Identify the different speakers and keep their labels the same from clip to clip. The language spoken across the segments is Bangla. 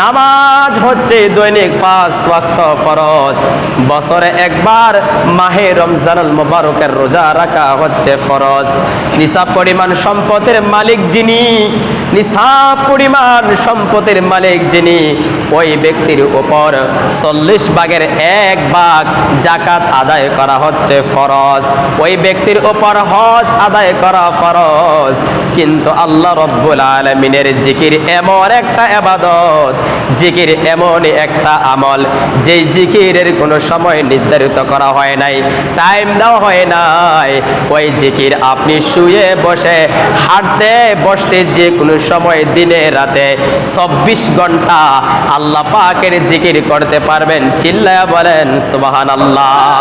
Speaker 1: নামাজ হচ্ছে দৈনিক পাঁচ ওয়াক্ত ফরজ। বছরে একবার মাহে রমজানুল মোবারকের রোজা রাখা হচ্ছে ফরজ। নিসাব পরিমাণ সম্পদের মালিক যিনি, নিসাব পরিমাণ সম্পদের মালিক যিনি, ওই ব্যক্তির উপর চল্লিশ ভাগের এক ভাগ জাকাত আদায় করা হচ্ছে ফরজ। ওই ব্যক্তির উপর হজ আদায় করা ফরজ। কিন্তু আল্লাহ রব্বুল আলমিনের জিকির এমন একটা এবাদত জিকির এমন একটা আমল, যেই জিকিরের কোনো সময় নির্ধারিত করা হয় নাই টাইম দেওয়া হয় নাই। ওই জিকির আপনি শুয়ে বসে, হাঁটতে বসতে যে কোনো সময় দিনে রাতে চব্বিশ ঘণ্টা আল্লাহ পাকের জিকির করতে পারবেন। চিল্লায়া বলেন সুবাহান আল্লাহ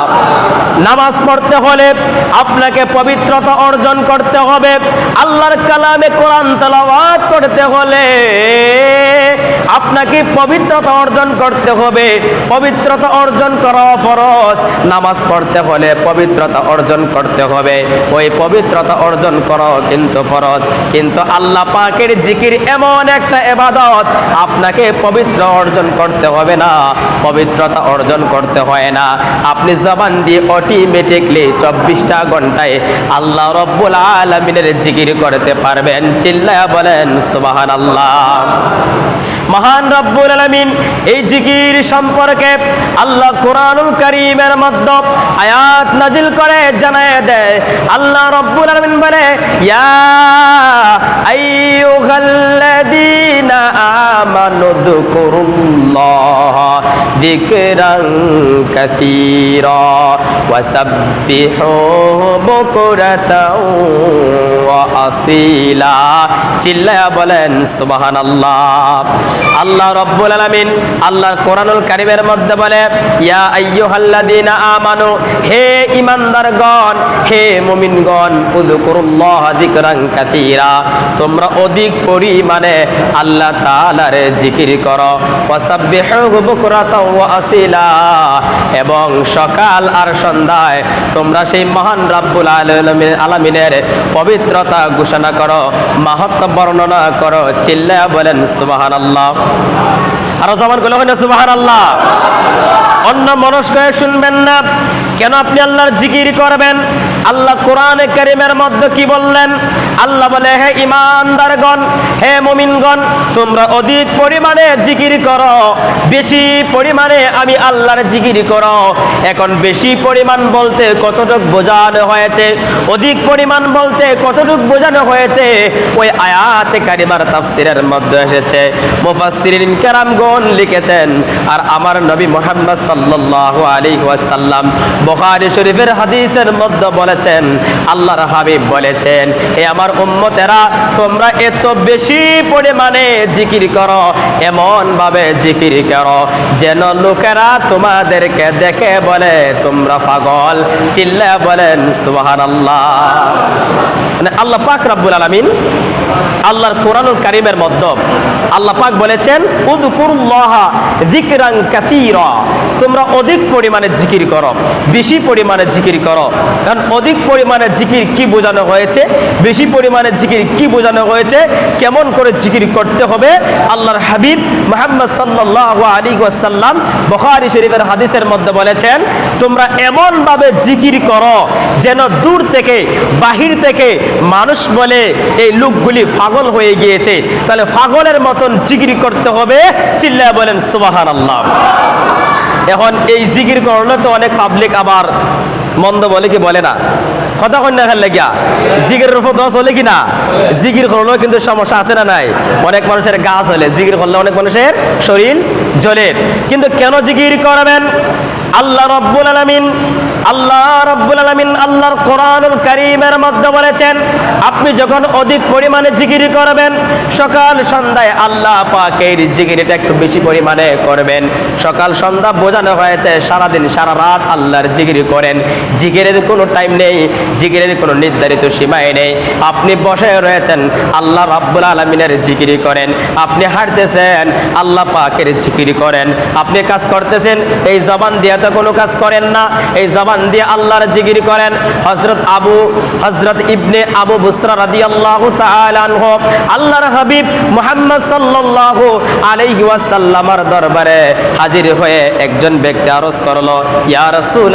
Speaker 1: নামাজ পড়তে হলে আপনাকে পবিত্রতা অর্জন করতে হবে। আল্লাহর কালামে কোরআন তেলাওয়াত করতে হলে আপনাকে পবিত্রতা অর্জন করতে হবে। পবিত্রতা অর্জন করা ফরজ। নামাজ পড়তে হলে পবিত্রতা অর্জন করতে হবে। ওই পবিত্রতা অর্জন করো কিন্তু ফরজ। কিন্তু আল্লাহ পাকের জিকির এমন একটা এবাদত, আপনাকে পবিত্র অর্জন করতে হবে না। পবিত্রতা অর্জন করতে হয় না। আপনি জবান দিয়ে অটোমেটিকলি চব্বিশটা ঘন্টায় আল্লাহ রব্বুল আলমিনের জিকির করতে পারবেন। চিল্লায়া বলেন সুবাহান আল্লাহ মহান রব্বুল আলামিন, এই জিকির সম্পর্কে আল্লাহ কোরআনুল কারীমের মধ্যে আয়াত নাজিল করে, জানায় দেয়। আল্লাহ রব্বুল আলমিন বলে, ইয়া আইয়ুহাল্লাযীনা আমানু যকুরুল্লাহ যিকরান কাসীরা ওয়াসাব্বিহুহু বলেন, সুবহানাল্লাহ। আল্লাহ রব্বুল আলামিন আল্লাহর কোরআনুল কারিমের মধ্যে বলে, ইয়া আমানু, হে হে তোমরা অধিক পরিমাণে আল্লাহ তাআলার জিকির করো। ওয়াসাব্বিহুহু বুকরাতাও আসীলা। এবং সকাল আর সন্ধ্যায় তোমরা সেই মহান রাব্বুল আলামিন আলামিনের পবিত্রতা ঘোষণা করো, মাহাত্ম বর্ণনা করো চিল্লা বলেন সুবাহান আল্লাহ আরও জবানগুলো হয় না সুবহানাল্লাহ। অন্য মনস্ক শুনবেন না। কেন আপনি আল্লাহর জিকির করবেন? আল্লাহ কোরআনে কারিমের মধ্যে কি বললেন? আল্লাহ বলে, হে ইমানদারগণ, হে মুমিনগণ, তোমরা অধিক পরিমাণে জিকির করো, বেশি পরিমাণে আমি আল্লাহর জিকির করো। এখন বেশি পরিমাণ বলতে কতটুক বোঝানো হয়েছে? অধিক পরিমাণ বলতে কতটুক বোঝানো হয়েছে? ওই আয়াতে কারিমার তাফসিরের মধ্যে এসেছে। মুফাসসিরিন কেরামগণ লিখেছেন, আর আমার নবী মুহাম্মদ সাল্লাল্লাহু আলাইহি ওয়াসাল্লাম বুখারী শরীফের হাদিসের মধ্যে বলেছেন আল্লাহর হাবিব বলেছেন, হে আমার উম্মতেরা, তোমরা এত বেশি পরিমাণে জিকির করো এমন ভাবে জিকির করো, যেন লোকেরা তোমাদেরকে দেখে বলে, তোমরা পাগল চিল্লা বলেন, সুবহানাল্লাহ। মানে আল্লাহ পাক রব্বুল আলামিন আল্লাহর কোরআনুল কারিমের মধ্যে আল্লাহ পাক বলেছেন, উযকুরুল্লাহ যিকরান কাসীরা। তোমরা অধিক পরিমাণে জিকির করো, বেশি পরিমাণে জিকির করো। কারণ অধিক পরিমাণে জিকির কি বোঝানো হয়েছে? বেশি পরিমাণে জিকির কি বোঝানো হয়েছে? কেমন করে জিকির করতে হবে? আল্লাহর হাবিব মোহাম্মদ সাল্লাল্লাহু আলাইহি ওয়াসাল্লাম বুখারী শরীফের হাদিসের মধ্যে বলেছেন, তোমরা এমনভাবে জিকির করো যেন দূর থেকে, বাহির থেকে মানুষ বলে এই লোকগুলি পাগল হয়ে গিয়েছে। তাহলে পাগলের মতন জিকির করতে হবে। চিল্লা বলেন, সুবহানাল্লাহ। এখন এই জিকির করলে তো অনেক পাবলিক আবার মন্দ বলে কি বলে না। কথা কন্যা খেললে গিয়া জিগিরের উপর দশ হলে কি না? জিগির করলেও কিন্তু সমস্যা আছে না নাই? অনেক মানুষের গাছ হলে জিগির করলে অনেক মানুষের শরীর জ্বলে। কিন্তু কেন জিগির করবেন? আল্লাহ রব্বুল আলামিন, আল্লাহ রব্বুল আলামিন আল্লাহর কোরআনুল কারীমের মধ্যে বলেছেন, আপনি যখন অধিক পরিমাণে জিগিরি করবেন, সকাল সন্ধ্যায় আল্লাহ পাকের জিগিরিটা একটু বেশি পরিমাণে করবেন। সকাল সন্ধ্যা বোঝানো হয়েছে সারাদিন, সারা রাত আল্লাহর জিগিরি করেন। জিগিরের কোনো টাইম নেই। জিকিরের কোনো নির্ধারিত সীমায় নেই। আপনি বসে রয়েছেন, আল্লাহ রাব্বুল আলমিনের জিকির করেন। আপনি হাঁটতেছেন, আল্লাহ পাকের জিকির করেন। আপনি কাজ করতেছেন, এই জবান দিয়ে তো কোনো কাজ করেন না। এই জবান দিয়ে আল্লাহর জিকির করেন। হজরত আবু হজরত ইবনে আবু বুসরা রাদি আল্লাহ আল্লাহর হাবিব মোহাম্মদ সাল্লাল্লাহু আলাইহি ওয়াসাল্লামার দরবারে হাজির হয়ে একজন ব্যক্তি আরজ করল, ইয়া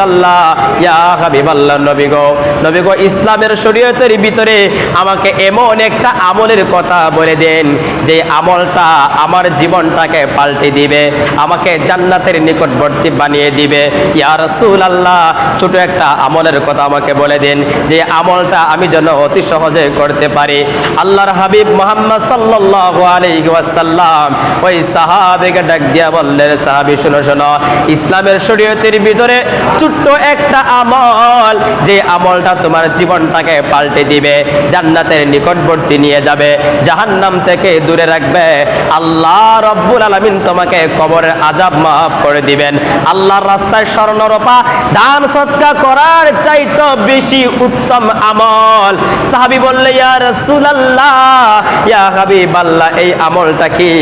Speaker 1: আল্লাহ ইয়া হাবিবাল্লাহ নবী গো নবী গো, ইসলামের শরীয়তের ভিতরে আমাকে এমন একটা আমলের কথা বলে দেন, যে আমলটা আমার জীবনটাকে পাল্টে দিবে, আমাকে জান্নাতের নিকটবর্তী বানিয়ে দিবে। ইয়া রাসূলুল্লাহ, ছোট একটা আমলের কথা আমাকে বলে দিন, যে আমলটা আমি যেন অতি সহজে করতে পারি। আল্লাহর হাবিব মোহাম্মদ সাল্লাল্লাহু আলাইহি ওয়াসাল্লাম ওই সাহাবীকে ডাক দিয়া বললেন, সাহাবী, শোনো শোনো, ইসলামের শরীয়তের ভিতরে ছোট্ট একটা আমল, যে আমলটা তোমার জীবনটাকে পাল্টে দিবে, জান্নাতের নিকটবর্তী নিয়ে যাবে, জাহান্নাম থেকে দূরে রাখবে। আল্লাহ রব্বুল আলামিন তোমাকে কবরের আজাব মাফ করে দিবেন। আল্লাহর রাস্তায় স্বর্ণরূপা দান সৎকা করার চাইতো বেশি উত্তম আমল। সাহাবী বললে, ইয়া রাসূলুল্লাহ, ইয়া হাবিবাল্লাহ, এই আমলটা কি?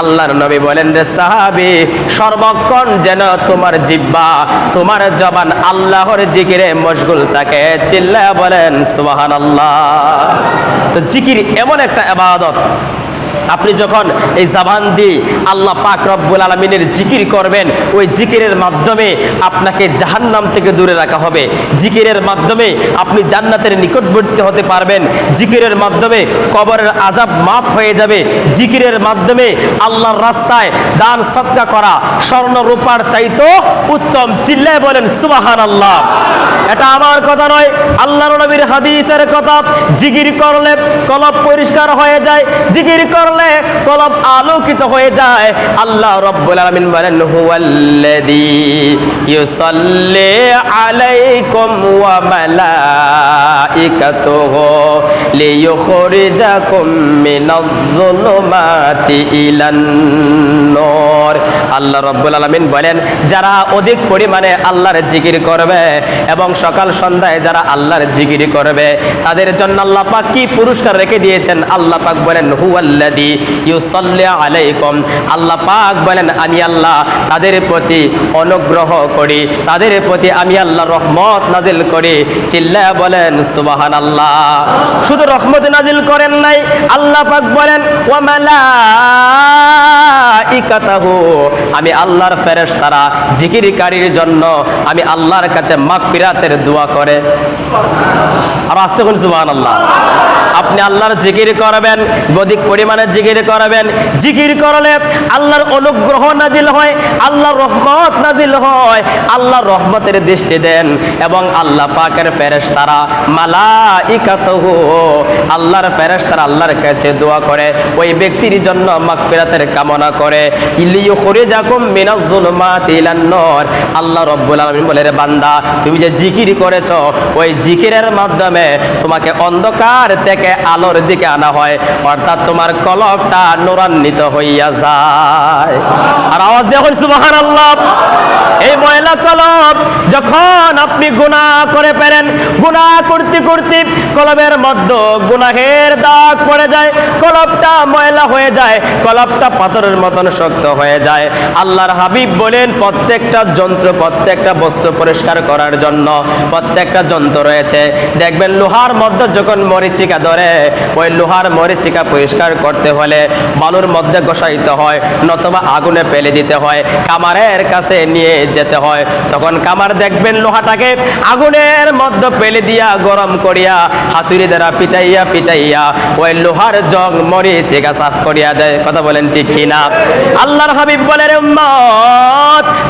Speaker 1: আল্লাহর নবী বলেন, রে সাহাবী, সর্বক্ষণ যেন তোমার জিব্বা তোমার জবান আল্লাহর জিকিরে মশগুল থাকে। চিল্লা বলেন সুবহানাল্লাহ। তো জিকির এমন একটা ইবাদত আপনি যখন এই জাবান দিয়ে আল্লাহ পাক রব্বুল আলমিনের জিকির করবেন, ওই জিকিরের মাধ্যমে আপনাকে জাহান্নাম থেকে দূরে রাখা হবে। জিকিরের মাধ্যমে আপনি জান্নাতের নিকটবর্তী হতে পারবেন। জিকিরের মাধ্যমে কবরের আজাব মাফ হয়ে যাবে। জিকিরের মাধ্যমে আল্লাহর রাস্তায় দান সৎকা করা স্বর্ণ রূপার চাইতো উত্তম। চিল্লায় বলেন সুবাহান আল্লাহ এটা আমার কথা নয়, আল্লাহর নবীর হাদিসের কথা। জিকির করলে কলব পরিষ্কার হয়ে যায়। জিকির করলে কলব আলোকিত হয়ে যায়। আল্লাহ রব্বুল আলামিন বলেন, হুয়াল্লাযী ইউসাল্লি আলাইকুম ওয়া মালাইকাতুহু লিইখরিজাকুম মিনাজ-যুলুমাতি ইলান নূর। আল্লাহ রব্বুল আলামিন বলেন, যারা অধিক পরিমাণে আল্লাহর জিকির করবে এবং সকাল সন্ধ্যায় যারা আল্লাহর জিকির করবে, তাদের জন্য আল্লাহ পাক কি পুরস্কার রেখে দিয়েছেন? আল্লাহ পাক বলেন, হুয়াল্লাযী ইউসাল্লি আলাইকুম। আল্লাহ পাক বলেন, আমি আল্লাহ তাদের প্রতি অনুগ্রহ করি, তাদের প্রতি আমি আল্লাহ রহমত নাজিল করি। চিল্লা বলেন, সুবহানাল্লাহ। শুধু রহমত নাজিল করেন নাই, আল্লাহ পাক বলেন, ওয়া মালাইকাতাহু। আমি আল্লাহর ফেরেশতারা, জিকিরকারীর জন্য আমি আল্লাহর কাছে মাগফিরাতের দোয়া করে। আর আস্তে কোন সুবহানাল্লাহ। আপনি আল্লাহর জিকির করবেন অধিক পরিমাণে জিকির করবেন। জিকির করলে আল্লাহর অনুগ্রহ নাজিল হয়, আল্লাহর রহমত নাজিল হয়, আল্লাহর রহমতের দৃষ্টি দেন এবং আল্লাহ পাকের ফেরেশতারা মালাইকাতুহু, আল্লাহর ফেরেশতারা আল্লাহর কাছে দোয়া করে, ওই ব্যক্তির জন্য মাগফিরাতের কামনা করে। ইলিয়ু খুরিজাকুম মিনাজ যুলুমাতি ইলান নূর। আল্লাহ রব্বুল আলামিন বলে, রে বান্দা, তুমি যে জিকির করেছ, ওই জিকিরের মাধ্যমে তোমাকে অন্ধকার থেকে আলোর দিকে আনা হয়, অর্থাৎ তোমার কলবটা নূরান্বিত হইয়া যায়। আর আওয়াজ দেখুন সুবহানাল্লাহ। এই ময়লা কলব যখন আপনি গুনাহ করে পেরেন গুনাহ করতে করতে কলবের মধ্যে গুনাহের দাগ পড়ে যায় কলবটা ময়লা হয়ে যায় কলবটা পাথরের মতন শক্ত হয়ে যায়। আল্লাহর হাবিব বলেন, প্রত্যেকটা যন্ত্র, প্রত্যেকটা বস্তু পরিষ্কার করার জন্য প্রত্যেকটা যন্ত্র রয়েছে। দেখবেন লোহার মধ্যে যখন মরিচিকা ধরে ওই লোহার মরিচিকা পরিষ্কার করতে হলে বালুর মধ্যে গোসাইতে হয়, নতবা আগুনে ফেলে দিতে হয়, কামারের কাছে নিয়ে যেতে হয়। তখন কামার দেখবেন লোহাটাকে আগুনের মধ্যে ফেলে দিয়া গরম করিয়া হাতুড়ি দ্বারা পিটাইয়া পিটাইয়া ওই লোহার জং মরিচিকা সাফ করিয়া দেয়। কথা বলেন ঠিক কিনা আল্লাহর হাবিব বলে রে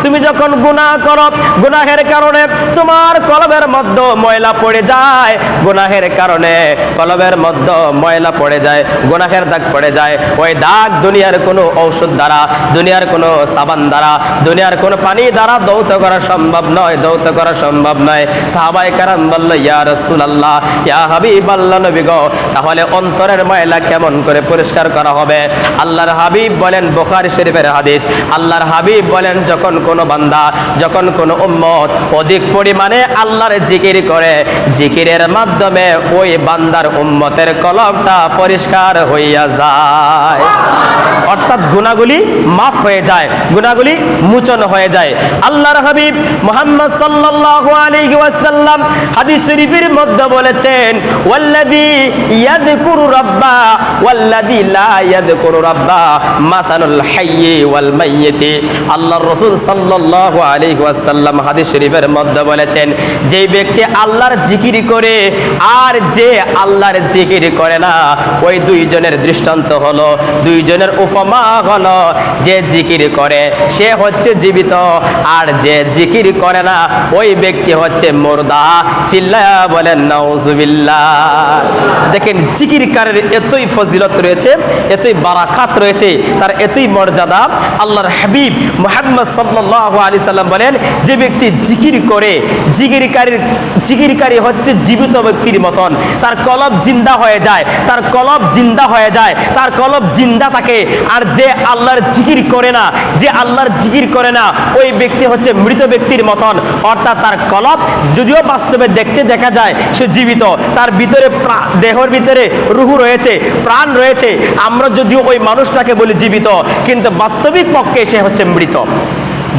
Speaker 1: তুমি যখন গুনাহ করো, গুনাহের কারণে তোমার কলবের মধ্যে ময়লা পড়ে যায়। গুনাহের কারণে কলবের মধ্যে ময়লা পড়ে যায়, গুনাহের দাগ পড়ে যায়। ওই দাগ দুনিয়ার কোনো ঔষধ দ্বারা, দুনিয়ার কোনো সাবান দ্বারা, দুনিয়ার কোনো পানি দ্বারা দৌত করা সম্ভব নয়, দৌত করা সম্ভব নয়। সাহাবাই কারাম বলল, ইয়া রাসূলুল্লাহ, ইয়া হাবিব আল্লাহ নবী গো, তাহলে অন্তরের ময়লা কেমন করে পরিষ্কার করা হবে? আল্লাহর হাবিব বলেন, বুখারী শরীফের হাদিস, আল্লাহর হাবিব বলেন, যখন কোনো বান্দা, যখন কোনো উম্মত অধিক পরিমাণে আল্লাহর জিকির করে, জিকিরের মাধ্যমে ওই বান্দার উম্মতের কলবটা পরিষ্কার হইয়া যায়। অর্থাৎ গুণাগুলি মাফ হয়ে যায়, গুণাগুলি মোচন হয়ে যায়। আল্লাহর হাবিব মোহাম্মদ সাল্লাল্লাহু আলাইহি ওয়াসাল্লাম হাদিস শরীফের মধ্যে বলেছেন, ওয়াল্লাযী ইয়াযকুরু রাব্বা, ওয়াল্লাযী লা ইয়াযকুরু রাব্বা, মাতানুল হাইয়্যি ওয়াল মাইয়্যিতি। আল্লাহর রাসূল সাল্লাল্লাহু আলাইহি ওয়াসাল্লাম হাদিস শরীফের মধ্যে বলেছেন যে ব্যক্তি আল্লাহর জিকির করে, আর যে আল্লাহর জিকির করে না, ওই দুইজনের দৃষ্টান্ত হলো, দুইজনের উপমা হলো, যে জিকির করে সে হচ্ছে জীবিত, আর যে জিকির করে না, ওই ব্যক্তি হচ্ছে মুর্দা। চিল্লা বলেন নাউজুবিল্লাহ। দেখেন, জিকিরকারের এতই ফজিলত রয়েছে, এতই বারাকাত রয়েছে, তার এতই মর্যাদা। আল্লাহর হাবিব মুহাম্মদ সাল্লাল্লাহু আলাইহি সাল্লাম বলেন, যে ব্যক্তি জিকির করে, জিকিরকারীর, জিকিরকারী হচ্ছে জীবিত ব্যক্তির মতন। তার কলব জিন্দা হয়ে যায়, তার কলব জিন্দা হয়ে যায়, তার কলব জিন্দা থাকে। আর যে আল্লাহর জিকির করে না, যে আল্লাহর জিকির করে না, ওই ব্যক্তি হচ্ছে মৃত ব্যক্তির মতন। অর্থাৎ তার কলব যদিও বাস্তবে দেখতে দেখা যায়, সে জীবিত। তার ভিতরে দেহর ভিতরে রুহু রয়েছে, প্রাণ রয়েছে। আমরা যদিও ওই মানুষটাকে বলি জীবিত, কিন্তু বাস্তবিক পক্ষে সে হচ্ছে মৃত।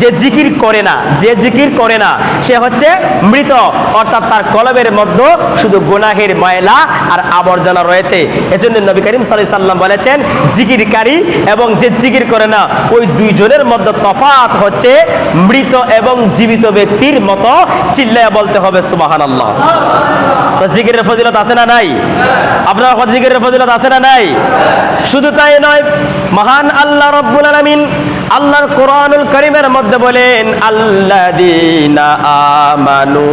Speaker 1: যে জিকির করে না, যে জিকির করে না, সে হচ্ছে মৃত। অর্থাৎ তার কলবের মধ্যে শুধু গুনাহের ময়লা আর আবর্জনা রয়েছে। এজন্য নবী করিম সাল্লাল্লাহু সাল্লাম বলেছেন, জিকিরকারী এবং যে জিকির করে না, ওই দুইজনের মধ্যে তফাৎ হচ্ছে মৃত এবং জীবিত ব্যক্তির মতো। চিল্লায় বলতে হবে, সুবহানাল্লাহ। তো জিকিরের ফজিলত আছে না নাই? আপনার জিকিরের ফজিলত আছে না নাই? শুধু তাই নয়, মহান আল্লাহ রব্বুল আলামিন আল্লাহর কোরআনুল করিমের মধ্যে বলেন, আল্লাযীনা আমানু।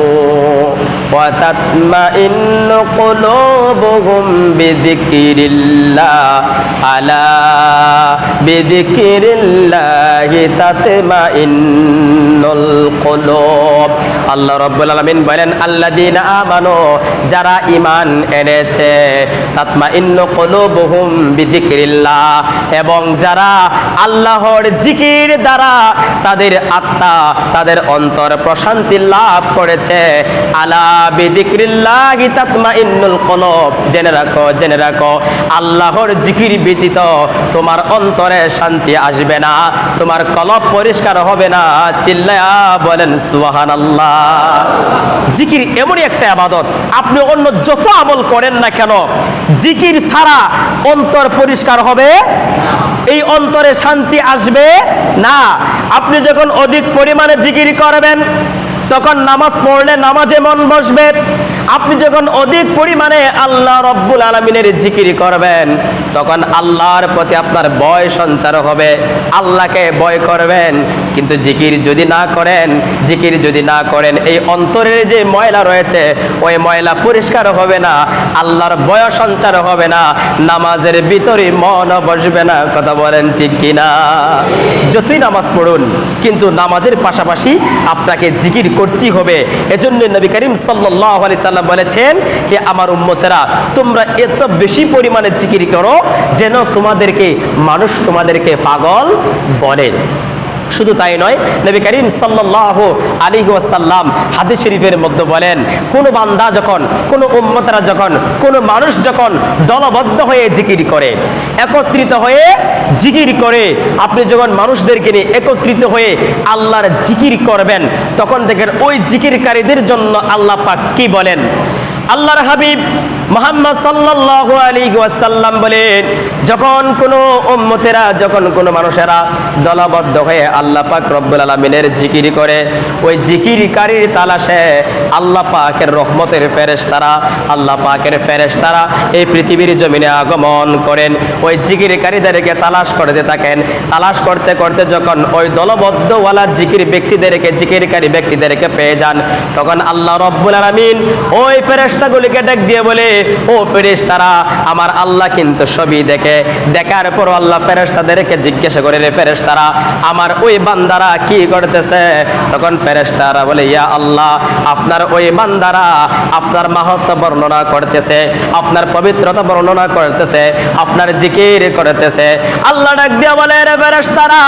Speaker 1: ওয়া তাতমাইন্নু কুলুবুহুম বিযিকরিল্লাহ, আলা বিযিকরিল্লাহি তাতমাইন্নুল কুলুব। আল্লাহ রাব্বুল আলামিন বলেন, আল্লাযীনা আমানু, যারা ঈমান এনেছে, তাতমাইন্নু কুলুবুহুম বিযিকরিল্লাহ, এবং যারা আল্লাহর জিকির দ্বারা তাদের আত্মা, তাদের অন্তর প্রশান্তি লাভ করেছে, আলা অন্তরে শান্তি আসবে না, তোমার পরিষ্কার হবে না জিকির এমনই একটা আবাদত, আপনি অন্য যত আমল করেন না কেন, জিকির ছাড়া অন্তর পরিষ্কার হবে এই অন্তরে শান্তি আসবে না। আপনি যখন অধিক পরিমাণে জিকির করবেন তখন নামাজ পড়লে নামাজে মন বসবে। আপনি যখন অধিক পরিমাণে আল্লাহ রব্বুল আলমিনের জিকির করবেন, তখন আল্লাহর প্রতি আপনার ভয় সঞ্চার হবে, আল্লাহকে ভয় করবেন। কিন্তু জিকির যদি না করেন, জিকির যদি না করেন, এই অন্তরের যে ময়লা রয়েছে, ওই ময়লা পরিষ্কার হবে না, আল্লাহর ভয় সঞ্চার হবে না, নামাজের ভিতরে মন বসবে না, কথা বলেন ঠিক কিনা? যতই নামাজ পড়ুন, কিন্তু নামাজের পাশাপাশি আপনাকে জিকির করতেই হবে। এজন্য নবী করিম সাল্লাল্লাহু আলাইহি সাল্লাম বলেছেন যে আমার উম্মতেরা, তোমরা এত বেশি পরিমাণে জিকির করো যেন তোমাদেরকে, মানুষ তোমাদেরকে পাগল বলে। শুধু তাই নয়, নবী করিম সাল্লাল্লাহু আলাইহি ওয়াসাল্লাম হাদিস শরীফের মধ্যে বলেন, কোন বান্দা যখন, কোন উম্মতরা যখন, কোন মানুষ যখন দলবদ্ধ হয়ে জিকির করে, একত্রিত হয়ে জিকির করে, আপনি যখন মানুষদেরকে নিয়ে একত্রিত হয়ে আল্লাহর জিকির করবেন, তখন দেখেন ওই জিকিরকারীদের জন্য আল্লাহ পাক কি বলেন? আল্লাহর হাবিব মোহাম্মদ সাল্লাল্লাহু আলাইহি ওয়াসাল্লাম বলেন, যখন কোনো উম্মতেরা, যখন কোনো মানুষেরা দলবদ্ধ হয়ে আল্লাহ পাক রব্বুল আলামিনের জিকির করে, ওই জিকিরকারীর তালাশে আল্লাহ পাকের রহমতের ফেরেশতারা, আল্লাহ পাকের ফেরেশতারা এই পৃথিবীর জমিনে আগমন করেন। ওই জিকিরকারীদেরকে তালাশ করতে থাকেন। তালাশ করতে করতে যখন ওই দলবদ্ধওয়ালা জিকির ব্যক্তিদেরকে, জিকিরকারী ব্যক্তিদেরকে পেয়ে যান, তখন আল্লাহ রব্বুল আলামিন ওই ফেরেশতাগুলিকে ডাক দিয়ে বলে, ও ফেরেশতারা, আমার আল্লাহ কিন্তু সবই দেখে। দেখার পর আল্লাহ ফেরেশতাদেরকে জিজ্ঞাসা করে, রে ফেরেশতারা, আমার ওই বান্দারা কি করতেছে? তখন ফেরেশতারা বলে, ইয়া আল্লাহ, আপনার ওই বান্দারা আপনার মাহাত্ম বর্ণনা করতেছে, আপনার পবিত্রতা বর্ণনা করতেছে, আপনার জিকির করতেছে। আল্লাহ ডাক দিয়ে বলে, রে ফেরেশতারা,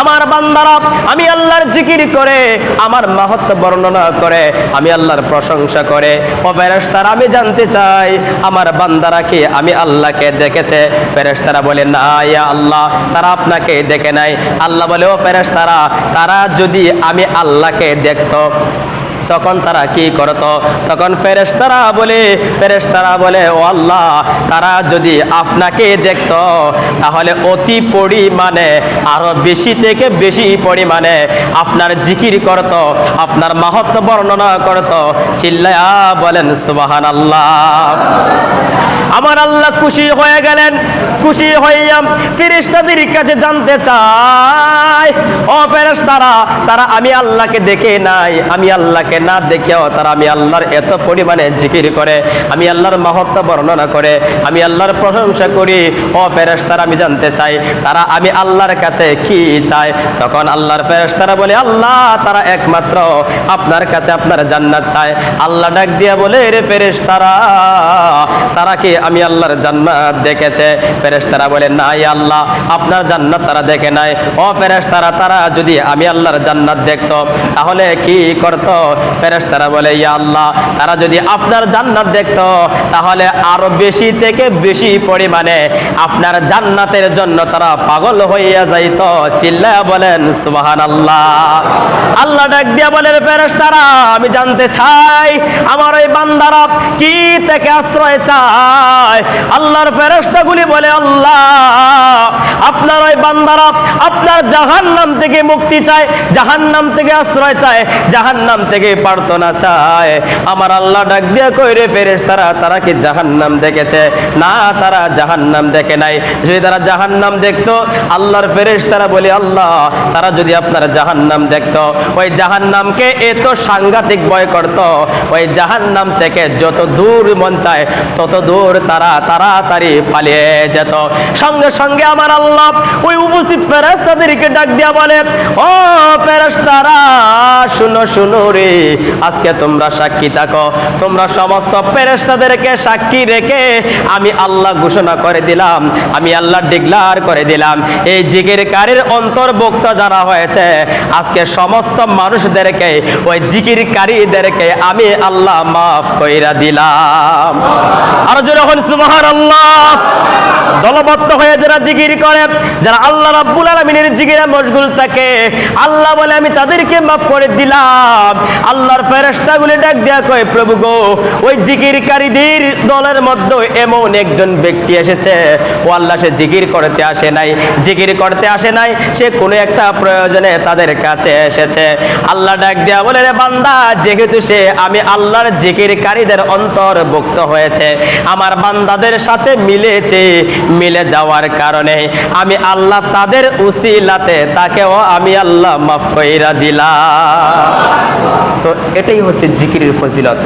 Speaker 1: আমার বান্দারা, আমি আল্লাহর জিকির করে, আমার মাহাত্ম বর্ণনা করে, আমি আল্লাহর প্রশংসা করে। ও ফেরেস্তার আমি জানতে চাই, আমার বান্দারা কি? আমি আল্লাহকে দেখেছে। ফেরেস্তারা বলে, না, ইয়া আল্লাহ। তারা আপনাকে দেখে নাই। আল্লাহ বলে, ও ফেরেস্তারা তারা যদি আমি আল্লাহকে দেখতো তখন তারা কি করত? তখন ফেরেশতারা বলে ফেরেশতারা বলে, ও আল্লাহ, তারা যদি আপনাকে দেখত, তাহলে অতি পরিমাণে, আরও বেশি থেকে বেশি পরিমাণে আপনার জিকির করত, আপনার মাহাত্ম বর্ণনা করত। চিল্লায়া বলেন সুবাহান আল্লাহ আমার আল্লাহ খুশি হয়ে গেলেন, খুশি হইয়াম ফেরেশতাদের কাছে জানতে চায় ও ফেরেশতারা, তারা তারা আমি আল্লাহকে দেখে নাই, আমি আল্লাহকে না দেখেও তারা আমি আল্লাহর এত পরিমাণে জিকির করে, আমি আল্লাহর মহত্ব বর্ণনা করে, আমি আল্লাহর প্রশংসা করি। ও ফেরেস তারা আমি জানতে চাই, তারা আমি আল্লাহর কাছে কি চায় তখন আল্লাহর ফেরেস তারা বলে, আল্লাহ, তারা একমাত্র আপনার কাছে আপনার জান্নাত চায়। আল্লাহ ডাক দিয়া বলে, রে ফেরেশতারা, তারা কি আমি আল্লাহর জান্নাত দেখেছে। ফেরেশতারা বলে নাই আল্লাহ, আপনার জান্নাত তারা দেখে নাই। ও ফেরেশতারা, তারা যদি আমি আল্লাহর জান্নাত দেখতো, তাহলে কি করত? ফেরেশতারা বলে, ইয়া আল্লাহ, তারা যদি আপনার জান্নাত দেখতো, তাহলে আরও বেশি থেকে বেশি পরিমাণে আপনার জান্নাতের জন্য তারা পাগল হইয়া যাইত। চিল্লায়া বলেন, সুবহানাল্লাহ। আল্লাহ ডাক দিয়া বলেন, ফেরেশতারা, আমি জানতে চাই, আমার ওই বান্দারা কি থেকে আশ্রয় চায়? আল্লাহর ফেরস্তাগুলি বলে আল্লাহ! আপনার ওই বান্দারা আপনার জাহান্নাম থেকে মুক্তি চায়, জাহান্নাম থেকে আশ্রয় চায়, জাহান্নাম থেকে প্রার্থনা চায়। আমার আল্লাহ ডাক দিয়া কইরে ফেরেশতারা, তারা তারা কি জাহান্নাম দেখেছে? না, তারা জাহান্নাম দেখে নাই। যদি তারা জাহান্নাম দেখতো, আল্লাহর ফেরেশতারা বলে, আল্লাহ, তারা যদি আপনার জাহান্নাম দেখতো, ওই জাহান্নামকে এত সাংঘাতিক ভয় করত, ওই জাহান্নাম থেকে যত দূর মন চায়, তত দূর তারা তাড়াতাড়ি পালিয়ে যেত। সঙ্গে সঙ্গে আমার আল্লাহ ওই উপস্থিত ফেরেশতাদেরকে ডাক দিয়া বলে, ও ফেরেশতারা, শুনো শুনো রে, আজকে তোমরা সাক্ষী থাকো। তোমরা সমস্ত ফেরেশতাদেরকে সাক্ষী রেখে আমি আল্লাহ ঘোষণা করে দিলাম, আমি আল্লাহ ডিক্লার করে দিলাম। এই জিকির কারের অন্তর্ভুক্ত যারা হয়েছে, আজকে সমস্ত মানুষদেরকে, ওই জিকির কারীদেরকে আমি আল্লাহ মাফ কইরা দিলাম। আর যখন সুবহান আল্লাহ দলবদ্ধ হয়ে যারা জিকির করে যারা আল্লাহ রাব্বুল আলামিনের জিকিরে মশগুল থাকে। আল্লাহ বলে, আমি তাদেরকে মাফ করে দিলাম। আল্লাহর ফেরেশতাগুলি ডাক দেয়া কয়, প্রভু গো, ওই জিকিরকারীদের দলের মধ্যে এমন একজন ব্যক্তি এসেছে। ও আল্লাহ, সে জিকির করতে আসে নাই, জিকির করতে আসে নাই, সে কোনো একটা প্রয়োজনে তাদের কাছে এসেছে। আল্লাহ ডাক দেয়া বলে, রে বান্দা, যেহেতু সে, আমি আল্লাহর জিকিরকারীদের অন্তর্ভুক্ত হয়েছে, আমার বান্দাদের সাথে মিলেছে, মিলে যাওয়ার কারণে আমি আল্লাহ তাদের উসিলাতে, তাকেও আমি আল্লাহ মাফ কইরা দিলাম। তো এটাই হচ্ছে জিকিরের ফজিলত।